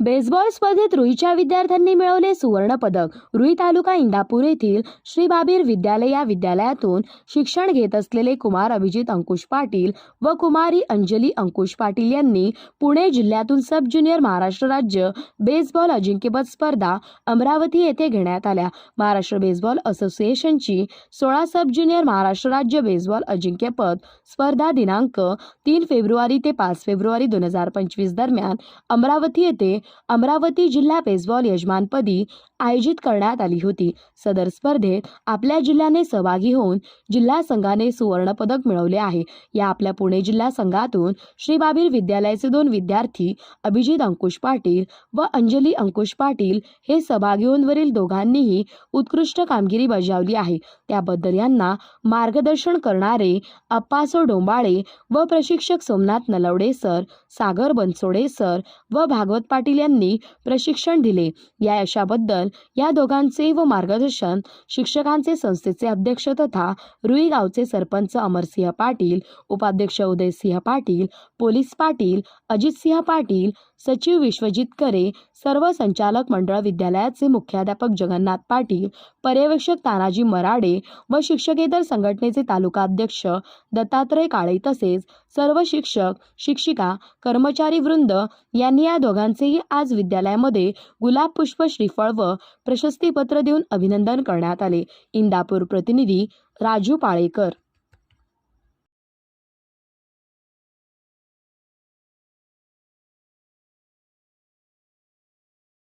Baseball स्पर्धेत रुईच्या विद्यार्थ्यांनी मिळवले सुवर्ण पदक रुई तालुका इंदापूर येथील श्री बाबीर विद्यालय या विद्यालयातून शिक्षण घेत असलेले कुमार अभिजित अंकुश पाटील व कुमारी अंजली अंकुश पाटील यांनी पुणे जिल्ह्यातून सब ज्युनियर महाराष्ट्र राज्य बेसबॉल अजिंक्यपद स्पर्धा अमरावती येथे घेण्यात आल्या. महाराष्ट्र बेसबॉल असोसिएशनची सोळा सब ज्युनियर महाराष्ट्र राज्य बेसबॉल अजिंक्यपद स्पर्धा दिनांक तीन फेब्रुवारी ते पाच फेब्रुवारी दोन हजार पंचवीस दरम्यान अमरावती येथे अमरावती जिल्हा बेसबॉल यजमानपदी आयोजित करण्यात आली होती. सदर स्पर्धेत आपल्या जिल्ह्याने सहभागी होऊन जिल्हा संघाने सुवर्णपदक मिळवले आहे. या आपल्या पुणे जिल्हा संघातून श्रीबाबीर विद्यालयाचे दोन विद्यार्थी अभिजित अंकुश पाटील व अंजली अंकुश पाटील हे सहभागी होऊन दोघांनीही उत्कृष्ट कामगिरी बजावली आहे. त्याबद्दल यांना मार्गदर्शन करणारे अप्पासो डोंबाळे व प्रशिक्षक सोमनाथ नलवडे सर सागर बनसोडे सर व भागवत पाटील पाटील यांनी प्रशिक्षण दिले. या यशाबद्दल या दोघांचे व मार्गदर्शन शिक्षकांचे संस्थेचे अध्यक्ष तथा रुई गावचे सरपंच अमरसिंह पाटील उपाध्यक्ष उदयसिंह पाटील पोलीस पाटील अजितसिंह पाटील सचिव विश्वजित करे सर्व संचालक मंडळ विद्यालयाचे मुख्याध्यापक जगन्नाथ पाटील पर्यवेक्षक तानाजी मराडे व शिक्षकेतर संघटनेचे तालुका अध्यक्ष दत्तात्रय काळे तसेच सर्व शिक्षक शिक्षिका कर्मचारी वृंद यांनी या दोघांचेही आज विद्यालयामध्ये गुलाब पुष्प श्रीफळ व प्रशस्तीपत्र देऊन अभिनंदन करण्यात आले. इंदापूर प्रतिनिधी राजू पाळेकर.